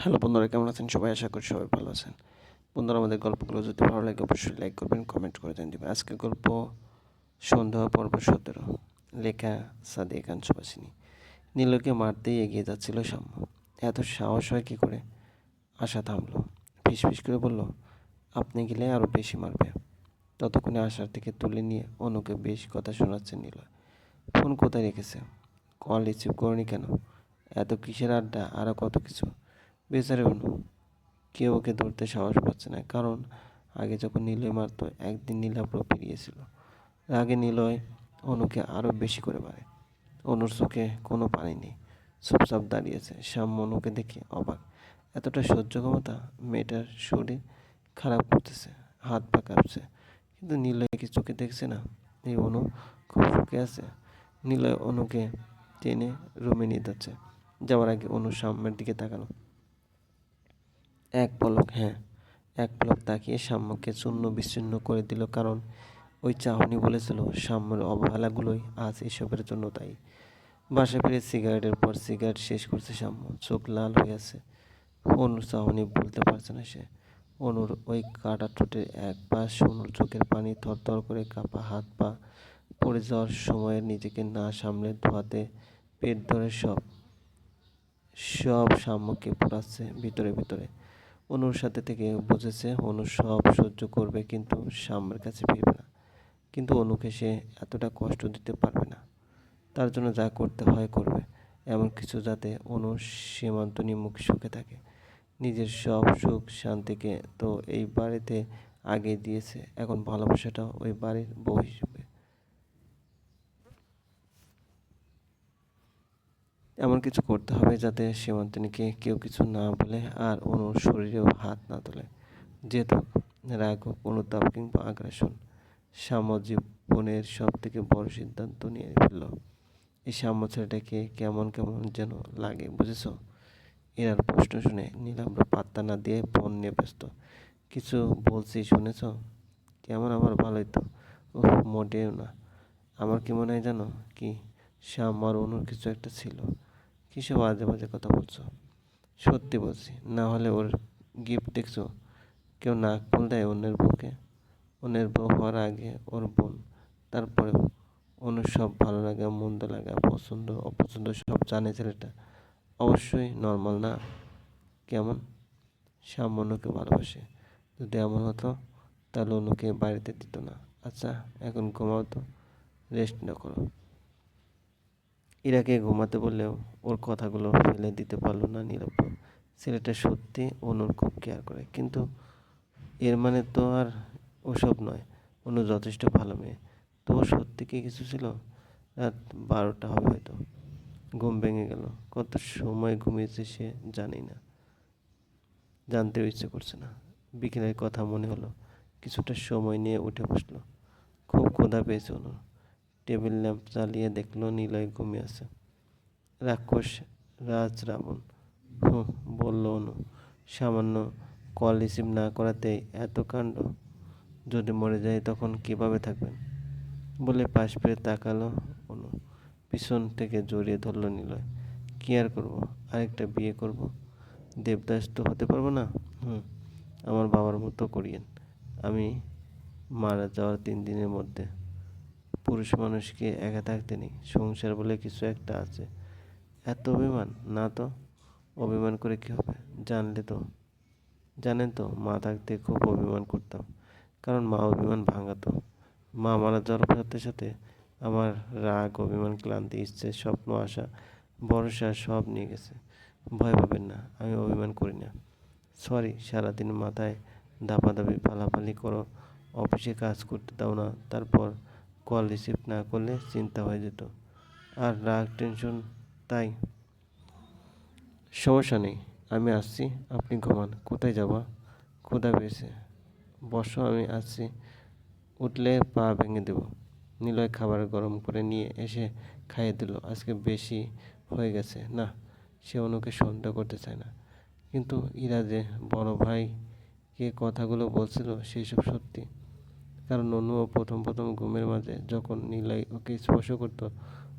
Hello বন্ধুরা, কেমন আছেন? সবাই আশা করি সবাই ভালো আছেন। বন্ধুরা, আমাদের গল্পগুলো যদি ভালো লাগে, অবশ্যই লাইক করবেন কমেন্ট করে দেন দেবেন। আজকের গল্প সন্ধ্যা, পর্ব সতেরো। লেখা সাদিয়া খান সুবাসিনী। নীলকে মারতেই এগিয়ে যাচ্ছিল সাম্য। এত সাহস হয় কী করে? আশা থামলো। ফিস ফিস করে বলল, আপনি গেলে আরও বেশি মারবে। ততক্ষণে আশার থেকে তুলে নিয়ে অনুকে বেশ কথা শোনাচ্ছে নীল। ফোন কোথায় রেখেছে? কল রিসিভ করনি কেন? এত কিসের আড্ডা? আরও কত কিছু? বেচারে অনু কেউ ওকে ধরতে সাহস পাচ্ছে না। কারণ আগে যখন নিলয় মারতো, একদিন নীলা নীলাপ্র পেরিয়েছিল। রাগে নিলয় অনুকে আরও বেশি করে মারে। অনুর চোখে কোনো পানি নেই। চুপচাপ দাঁড়িয়েছে। সাম্য অনুকে দেখে অবাক। এতটা সহ্য ক্ষমতা মেয়েটার শরীর খারাপ করতেছে, হাত পা কাঁপছে। কিন্তু নিলয় কি চোখে দেখছে না? এই অনু খুব সুখে আছে। নিলয় অনুকে টেনে রুমে নিয়ে যাচ্ছে। যাওয়ার আগে অনু সাম্যের দিকে তাকালো। এক পলক হ্যাঁ এক পলক তাকিয়ে সাম্যকে চূর্ণ বিচ্ছিন্ন করে দিল, কারণ ওই চাহনি বলেছিল, সাম্যের অবহেলাগুলোই আজ এসবের জন্য তাই বাসা ফিরে সিগারেটের পর সিগারেট শেষ করছে সাম্য। চোখ লাল হয়ে আছে। অনুর চাহনি বলতে পারছে না সে। অনুর ওই কাটা ঠোঁটের এক পাশ অনুর চোখের পানি থরথর করে কাঁপা হাত পা পড়ে যাওয়ার সময় নিজেকে না সামলে ধোয়াতে পেট ধরে সব সব সাম্যকে পোড়াচ্ছে ভিতরে ভিতরে। অনুর সাথে থেকে বুঝেছে, অনু সব সহ্য করবে কিন্তু সাম্যের কাছে ফিরবে না। কিন্তু অনুকে সে এতটা কষ্ট দিতে পারবে না। তার জন্য যা করতে হয় করবে, এমন কিছু যাতে অনু সীমান্ত নিমুখ সুখে থাকে। নিজের সব সুখ শান্তিকে তো এই বাড়িতে আগে দিয়েছে, এখন ভালোবাসাটা ওই বাড়ির বউ হিসেবে এমন কিছু করতে হবে যাতে সীমান্তিনীকে কেউ কিছু না বলে আর অনুর শরীরেও হাত না তোলে। যেহেতু রাগ হোক অনুতাপ কিংবা আগ্রাসন সাম্য জীবনের সব থেকে বড় সিদ্ধান্ত নিয়ে ফেলল। এই সাম্য ছেলেটাকে কেমন কেমন যেন লাগে, বুঝেছ? এরার প্রশ্ন শুনে নীলাম্র পাত্তা না দিয়ে ফোন নিয়ে ব্যস্ত। কিছু বলছি, শুনেছ? কেমন আমার ভালোই তো। ও মোটেও না। আমার কি মনে হয় জানো? কি? শ্যাম আর অনুর কিছু একটা ছিল। কিসব বাজে বাজে কথা বলছো? সত্যি বলছি, না হলে ওর গিফট দেখছ? কেউ নাক ফুল দেয় অন্যের বউকে? অন্যের বউ হওয়ার আগে ওর বোন, তারপরেও অনুর সব ভালো লাগা, মন্দ লাগা, পছন্দ, অপছন্দ সব জানে ছেলেটা। অবশ্যই নর্মাল না? কেমন? অনুকে ভালোবাসে। যদি এমন হতো, তাহলে অনুকে বাড়িতে দিত না। আচ্ছা এখন ঘুমাও তো রেস্ট না করো। ইরাকে ঘুমাতে বললেও ওর কথাগুলো ফেলে দিতে পারল না নীরব ছেলেটা সত্যি অনুর খুব কেয়ার করে। কিন্তু এর মানে তো আর ওসব নয়। অনু যথেষ্ট ভালো মেয়ে। তো সত্যি কি কিছু ছিল? রাত বারোটা হবে হয়তো। ঘুম ভেঙে গেল। কত সময় ঘুমিয়েছে সে জানি না। জানতেও ইচ্ছে করছে না। বিকেলের কথা মনে হলো। কিছুটা সময় নিয়ে উঠে বসল। খুব ক্ষুধা পেয়েছে অনুর। টেবিল ল্যাম্প জ্বালিয়ে দেখল নিলয় ঘুমিয়ে আছে। রাক্ষস রাজ রাবণ হুঁ, বলল অনু, সামান্য কল রিসিভ না করাতেই এত কাণ্ড। যদি মরে যায় তখন কীভাবে থাকবেন? বলে পাশ ফিরে তাকালো অনু। পিছন থেকে জড়িয়ে ধরলো নিলয়। কি আর করব? আরেকটা বিয়ে করব? দেবদাস তো হতে পারব না? হুম আমার বাবার মতো করিয়েন। আমি মারা যাওয়ার তিন দিনের মধ্যে। পুরুষ মানুষকে একা থাকতে নেই। সংসার বলে কিছু একটা আছে। এত অভিমান? না তো। অভিমান করে কি হবে? জানলে তো। জানেন তো, মা থাকতে খুব অভিমান করতাম। কারণ মা অভিমান ভাঙাতো। মা মারা যাওয়ার সাথে সাথে আমার রাগ, অভিমান, ক্লান্তি, ইচ্ছে, স্বপ্ন, আশা, ভরসা সব নিয়ে গেছে। ভয় পাবেন না, আমি অভিমান করি না। সরি, সারাদিন মাথায় দাপাদাপি পালাপালি করো, অফিসে কাজ করতে দাও না, তারপর কল রিসিভ না করলে চিন্তা হয়ে যেত। আর রাগ, টেনশন, তাই। সমস্যা নেই, আমি আসছি, আপনি ঘুমান। কোথায় যাবা? ক্ষুধা পেয়েছে। বসো, আমি আসছি। উঠলে পা ভেঙে দেব। নিলয় খাবার গরম করে নিয়ে এসে খাইয়ে দিল। আজকে বেশি হয়ে গেছে। না, সে অনুকে সন্দেহ করতে চায় না। কিন্তু ইরা যে বড় ভাইকে কথাগুলো বলছিল সেসব সত্যি। কারণ অনুও প্রথম প্রথম ঘুমের মাঝে যখন নীলাই ওকে স্পর্শ করতো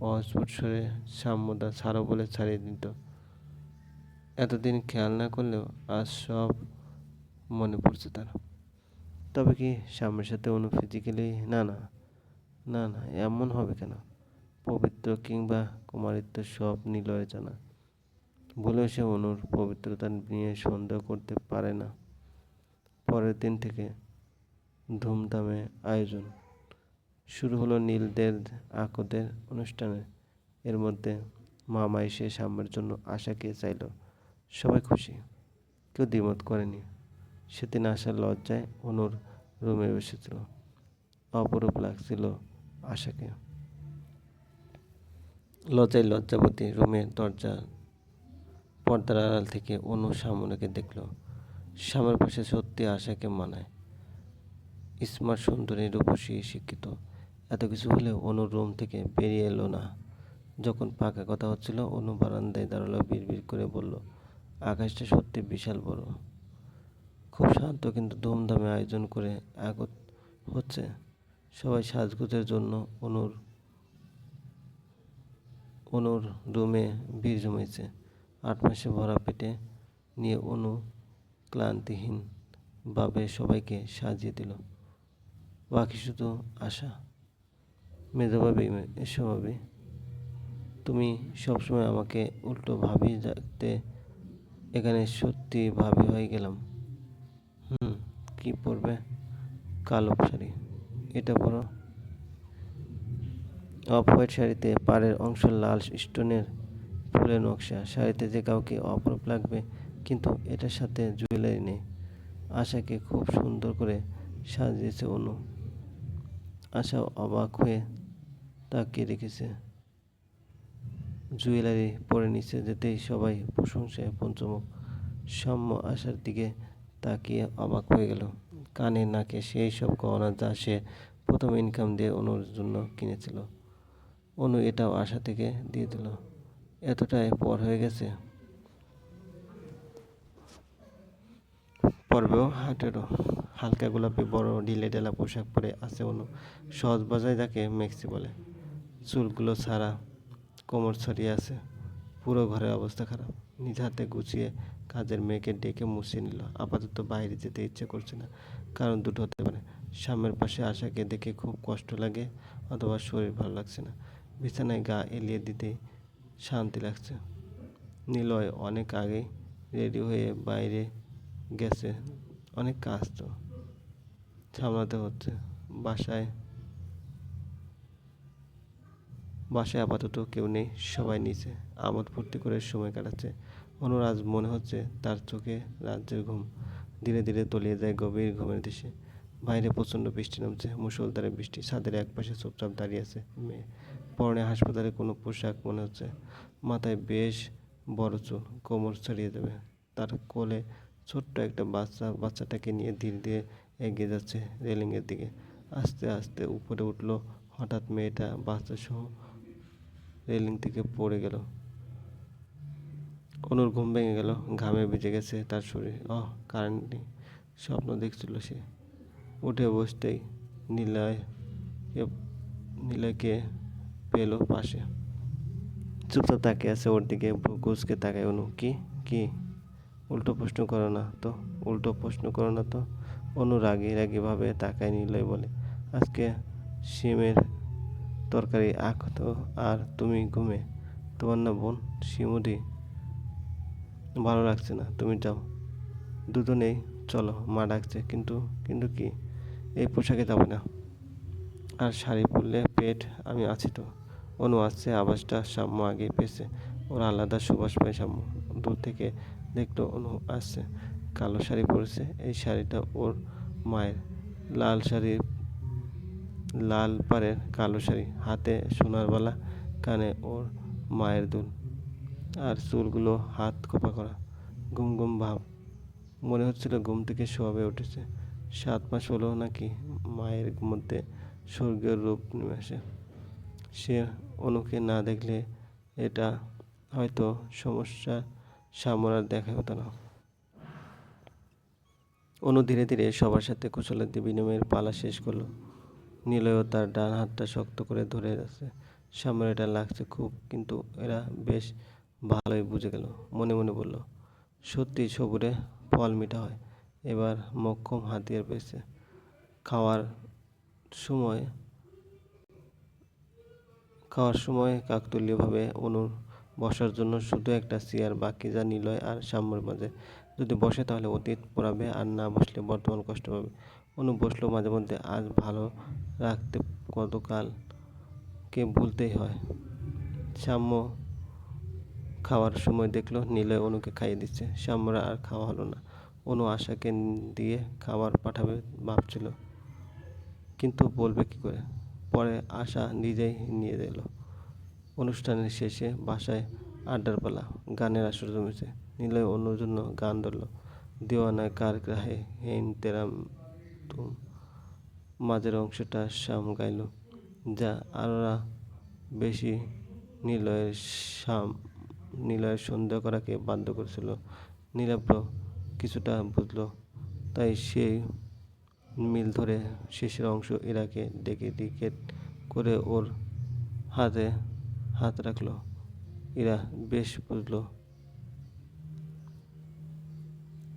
অস্ফুট সরে সাম্যদা ছাড়ো বলে ছাড়িয়ে দিত। এতদিন খেয়াল না করলেও আজ সব মনে পড়ছে তার। তবে কি স্বামীর সাথে অনু ফিজিক্যালি না না না না, এমন হবে কেন? পবিত্র কিংবা কুমারিত্ব সব নিলয়ে জানা। বলেও সে অনুর পবিত্রতা নিয়ে সন্দেহ করতে পারে না। পরের দিন থেকে ধুমধামে আয়োজন। শুরু হলো নীলদের আকদের অনুষ্ঠানে। এর মধ্যে মামা এসে সাম্যের জন্য আশাকে চাইল। সবাই খুশি। কেউ দ্বিমত করেনি। সেদিন আসার লজ্জায় অনুর রুমে বসেছিল। অপরূপ লাগছিল আশাকে। লজ্জায় লজ্জাবতী রুমের দরজা, পর্দার আড়াল থেকে অনু সামনেকে দেখল। সামনের পাশে সত্যি আশাকে মানায়। স্মার্ট সুন্দরী রূপসী শিক্ষিত। এত কিছু হলেও অনু রুম থেকে বেরিয়ে এলো না। যখন পাকা কথা হচ্ছিল, অনু বারান্দায় দাঁড়াল, বিড়বিড় করে বলল, আকাশটা সত্যি বিশাল বড়। খুব শান্ত কিন্তু ধুমধামে আয়োজন করে আগত হচ্ছে। সবাই সাজগোজের জন্য অনুর অনুর রুমে ভিড় জমেছে। আট মাসে ভরা পেটে নিয়ে অনু ক্লান্তিহীন ভাবে সবাইকে সাজিয়ে দিল। বাকি শুধু আশা। মেধাভাবি এসো তুমি সবসময় আমাকে উল্টো ভাবি যাতে এখানে সত্যি ভাবি হয়ে গেলাম। হুম, কি পরবে কালো শাড়ি? এটা পরো। অফ হোয়াইট শাড়িতে পাড়ের অংশ লাল স্টোনের ফুলের নকশা। শাড়িতে যে কাউকে অপরূপ লাগবে, কিন্তু এটার সাথে জুয়েলারি নেই। আশাকে খুব সুন্দর করে সাজিয়েছে অনু। আশা অবাক হয়ে তাকিয়ে রেখেছে। জুয়েলারি পরে নিচে যেতেই সবাই প্রশংসায় পঞ্চমুখ। সাম্য আশার দিকে তাকিয়ে অবাক হয়ে গেল। কানে নাকে সেই সব গহনা যা সে প্রথম ইনকাম দিয়ে অনুর জন্য কিনেছিল। অনু এটাও আশা থেকে দিয়ে দিল। এতটাই পর হয়ে গেছে। পর্বেও হাটেরও হালকা গোলাপি, বড় ঢিলে ঢেলা পোশাক পরে আছে অনু সহজ বাজায় যাকে মেক্সি বলে। চুলগুলো ছাড়া কোমর ছড়িয়ে আছে। পুরো ঘরের অবস্থা খারাপ। নিজ হাতে গুছিয়ে কাজের মেয়েকে ডেকে মুছিয়ে নিল। আপাতত বাইরে যেতে ইচ্ছে করছে না। কারণ দুটো হতে পারে। সামনের পাশে আশাকে দেখে খুব কষ্ট লাগে অথবা শরীর ভালো লাগছে না। বিছানায় গা এলিয়ে দিতে শান্তি লাগছে। নিলয় অনেক আগেই রেডি হয়ে বাইরে গেছে। অনেক কাজ তো। সামলাতে হচ্ছে। বাসায় বাসায় আপাতত কেউ নেই, সবাই নিচে। আমোদ ফুর্তি করে সময় কাটাচ্ছে। অনুরাজ, মনে হচ্ছে তার চোখে রাজ্যের ঘুম। ধীরে ধীরে তলিয়ে যায় গভীর ঘুমের দেশে বাইরে প্রচণ্ড বৃষ্টি নামছে মুসলধারে বৃষ্টি। ছাদের এক পাশে চুপচাপ দাঁড়িয়ে আছে মেয়ে। পরনে হাসপাতালে কোনো পোশাক, মনে হচ্ছে মাথায় বেশ বড় চুল, কোমর ছড়িয়ে যাবে তার কোলে ছোট্ট একটা বাচ্চা, বাচ্চাটাকে নিয়ে ধীরে ধীরে এগিয়ে যাচ্ছে রেলিংয়ের দিকে। আস্তে আস্তে উপরে উঠল হঠাৎ মেয়েটা বাচ্চা সহ রেলিং থেকে পড়ে গেল। অনুর ঘুম ভেঙে গেল, ঘামে ভিজে গেছে তার শরীর। অহ কারেন্ট নেই স্বপ্ন দেখছিল সে। উঠে বসতেই নীলয় নীলয়কে পেল পাশে। চুপচাপ তাকিয়ে আছে ওর দিকে কুচকে তাকায় অনু। কি? কি? উল্টো প্রশ্ন করো না তো, উল্টো প্রশ্ন করো না তো। অনু রাগি রাগিভাবে তাকায় নিলয় বলে, আজকে শিমের তরকারি আখ তো, আর তুমি ঘুমে। তোমার না বোন শিমুদি, ভালো লাগছে না, তুমি যাও। দুজনেই চলো, মা ডাকছে, কিন্তু কিন্তু কি? এই পোশাকে যাবে না। আর শাড়ি পরলে পেট, আমি আছি তো। অনু আসছে আবাসটা সাম্য আগে পেয়েছে। ওর আলাদা সুবাস পায় সাম্য। দূর থেকে দেখল অনু আসছে কালো শাড়ি পরেছে, এই শাড়িটা ওর মায়ের। লাল শাড়ি লাল পাড়ের কালো শাড়ি, হাতে সোনার বালা, কানে ওর মায়ের দুল। আর চুলগুলো হাত খোপা করা ঘুম ঘুম ভাব। মনে হচ্ছিল ঘুম থেকে শোয়াবে উঠেছে। সাত মাস হলো নাকি মায়ের মধ্যে স্বর্গীয় রূপ নেমে আসে। সে অনুকে না দেখলে এটা হয়তো সমস্যা সামলার দেখা হতো না। অনু ধীরে ধীরে সবার সাথে কুশলাদি বিনিময়ের পালা শেষ করল। নিলয়ও তার ডান হাতটা শক্ত করে ধরে আছে। সামনে এটা লাগছে খুব, কিন্তু এরা বেশ ভালোই বুঝে গেল। মনে মনে বলল সত্যি সবুরে ফল মিঠা হয়। এবার মক্ষম হাতিয়ার পেয়েছে। খাওয়ার সময় খাওয়ার সময় কাকতুলীয়ভাবে অনুর বসার জন্য শুধু একটা চেয়ার বাকি যা নিলয় আর সাম্যর মাঝে। যদি বসে তাহলে অতীত পড়াবে আর না বসলে বর্তমান কষ্ট পাবে। অনু বসল মাঝে মধ্যে, আজ ভালো রাখতে গতকাল কে ভুলতেই হয়? সাম্য খাওয়ার সময় দেখল নিলয় অনুকে খাইয়ে দিচ্ছে। সাম্যরা আর খাওয়া হলো না। অনু আশাকে দিয়ে খাবার পাঠাবে ভাবছিল, কিন্তু বলবে কি করে? পরে আশা নিজেই নিয়ে এলো। অনুষ্ঠানের শেষে বাসায় আড্ডার পালা, গানের আসর জমেছে। নিলয় অন্যর জন্য গান ধরল। দেওয়ানা কার গ্রাহে হেন তেরাম তুম। মাঝের অংশটা শ্যাম গাইল, যা আরোরা বেশি নিলয়ের শাম নিলয়ের সন্দেহ করাকে বাধ্য করেছিল। নীলাব্র কিছুটা বুঝলো, তাই সেই মিল ধরে শেষের অংশ ইরাকে ডেকে টিকেট করে ওর হাতে হাত রাখল। ইরা বেশ বুঝলো।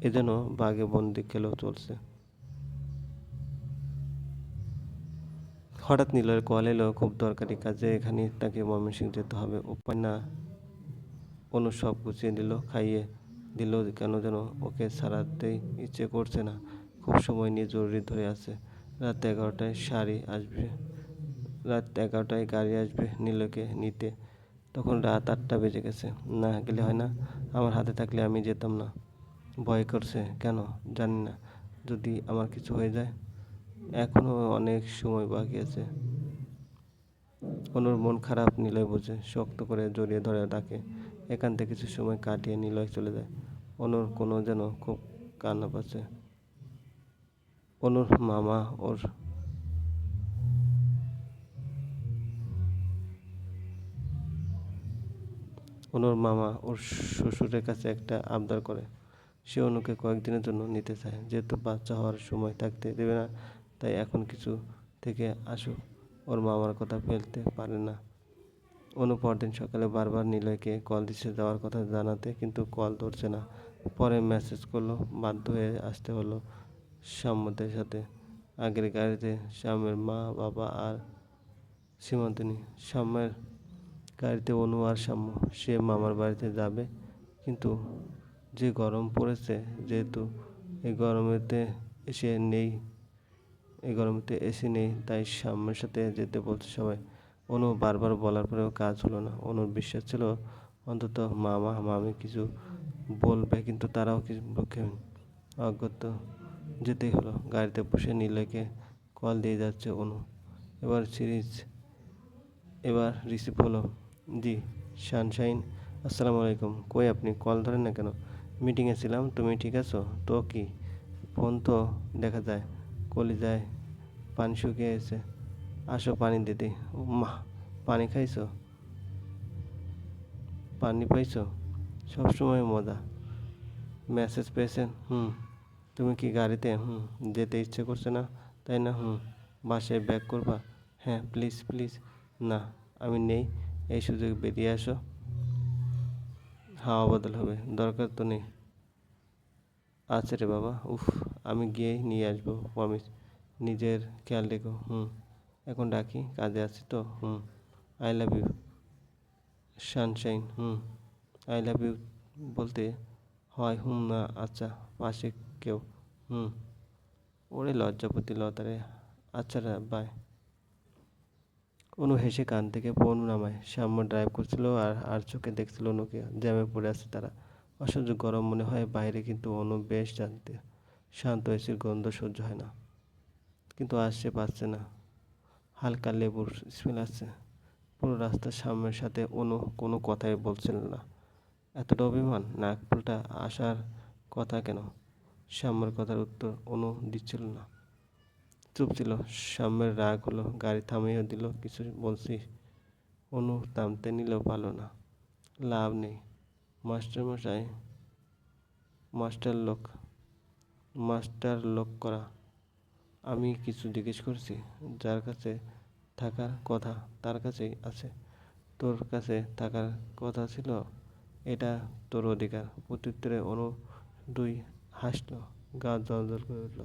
এজন্য বাঘে বন্দি খেলেও চলছে। হঠাৎ নীলয়ের কল এলো, খুব দরকারি কাজে, এখানে তাকে ময়মনসিংহ যেতে হবে। উপায় না অনু সব গুছিয়ে দিল খাইয়ে দিল কেন যেন ওকে ছাড়াতেই ইচ্ছে করছে না। খুব সময় নিয়ে জরুরি ধরে আছে। রাত এগারোটায় শাড়ি আসবে। রাত এগারোটায় গাড়ি আসবে নীলকে নিতে। তখন রাত আটটা বেজে গেছে। না গেলে হয় না। আমার হাতে থাকলে আমি যেতাম না। ভয় করছে। কেন? জানি না। যদি আমার কিছু হয়ে যায়। এখনও অনেক সময় বাকি আছে। অনুর মন খারাপ, নিলয় বোঝে। শক্ত করে জড়িয়ে ধরে ডাকে। এখান থেকে কিছু সময় কাটিয়ে নিলয় চলে যায়। অনুর কোনো যেন খুব কান্না পাচ্ছে। অনুর মামা ওর অনুর মামা ওর শ্বশুরের কাছে একটা আবদার করে। সে অনুকে কয়েকদিনের জন্য নিতে চায়। যেহেতু বাচ্চা হওয়ার সময় থাকতে দেবে না, তাই এখন কিছু থেকে আসুক ওর মামার কথা ফেলতে পারে না। অনু পরদিন সকালে বারবার নিলয়কে কল দিচ্ছে যাওয়ার কথা জানাতে, কিন্তু কল ধরছে না। পরে মেসেজ করল, বাধ্য হয়ে আসতে হলো সাম্যদের সাথে। আগের গাড়িতে শ্যামের মা, বাবা আর সীমান্তিনী। সাম্যের গাড়িতে অনু আর সাম্য সে মামার বাড়িতে যাবে। কিন্তু যে গরম পড়েছে, যেহেতু এই গরমেতে এসে নেই এই গরমেতে এসে নেই, তাই সাম্যের সাথে যেতে বলছে সবাই। অনু বারবার বলার পরেও কাজ হলো না। অনুর বিশ্বাস ছিল, অন্তত মামা, মামি কিছু বলবে, কিন্তু তারাও কিছু পক্ষে অজ্ঞত যেতেই হলো। গাড়িতে বসে নিলয়কে কল দিয়ে যাচ্ছে অনু। এবার সিরিজ, এবার রিসিভ হলো। জি সানশাইন আসসালামু আলাইকুম। কই আপনি? কল ধরেন না কেন? মিটিংয়ে ছিলাম। তুমি ঠিক আছো? তো কি? ফোন তো দেখা যায়। কলি যায় পানি শুকিয়ে গেছে। আসো পানি দিদি মা পানি খাইছো? পানি পাইছো? সবসময় মজা। মেসেজ পেয়েছেন? হুম। তুমি কি গাড়িতে? হুম, যেতে ইচ্ছে করছে না? তাই না? হুম। বাসায় ব্যাক করবা? হ্যাঁ প্লিজ প্লিজ। না, আমি নেই। এই সুযোগ বেরিয়ে আসো। হাওয়া বদল হবে, দরকার তো নেই। আচ্ছা রে বাবা, উফ, আমি গিয়েই নিয়ে আসব প্রমিস নিজের খেয়াল রেখো, হুম। এখন ডাকি, কাজে আছি তো, হুম। I love you sunshine hmm. I love you বলতে হয়, হুম না আচ্ছা পাশে কেউ, হুম। ওরে লজ্জাপতি লতারে আচ্ছা রে বাই অনু হেসে কান থেকে ফোন নামায়। সাম্য ড্রাইভ করছিল আর আর চোখে দেখছিল অনুকে জ্যামে পড়ে আছে তারা। অসহ্য গরম মনে হয় বাইরে, কিন্তু অনু বেশ জানতে। শান্ত এসির গন্ধ সহ্য হয় না। কিন্তু আসছে পাচ্ছে না। হালকা লেবুর স্মেল আসছে। পুরো রাস্তার সামনের সাথে অনু কোনো কথাই বলছিল না। এতটা অভিমান? নাকপুলটা আসার কথা কেন? সাম্যের কথার উত্তর অনু দিচ্ছিল না। চুপ ছিল। সাম্যের রাগ হলো, গাড়ি থামিয়ে দিল, কিছু বলছি অনু থামতে নিলেও ভালো না। লাভ নেই। মাস্টার মশাই মাস্টার লোক মাস্টার লোক করা। আমি কিছু জিজ্ঞেস করছি, যার কাছে থাকার কথা তার কাছেই আছে। তোর কাছে থাকার কথা ছিল? এটা তোর অধিকার। প্রত্যুত্তরে অনু দুই হাসলো, গা জল জল করে উঠল।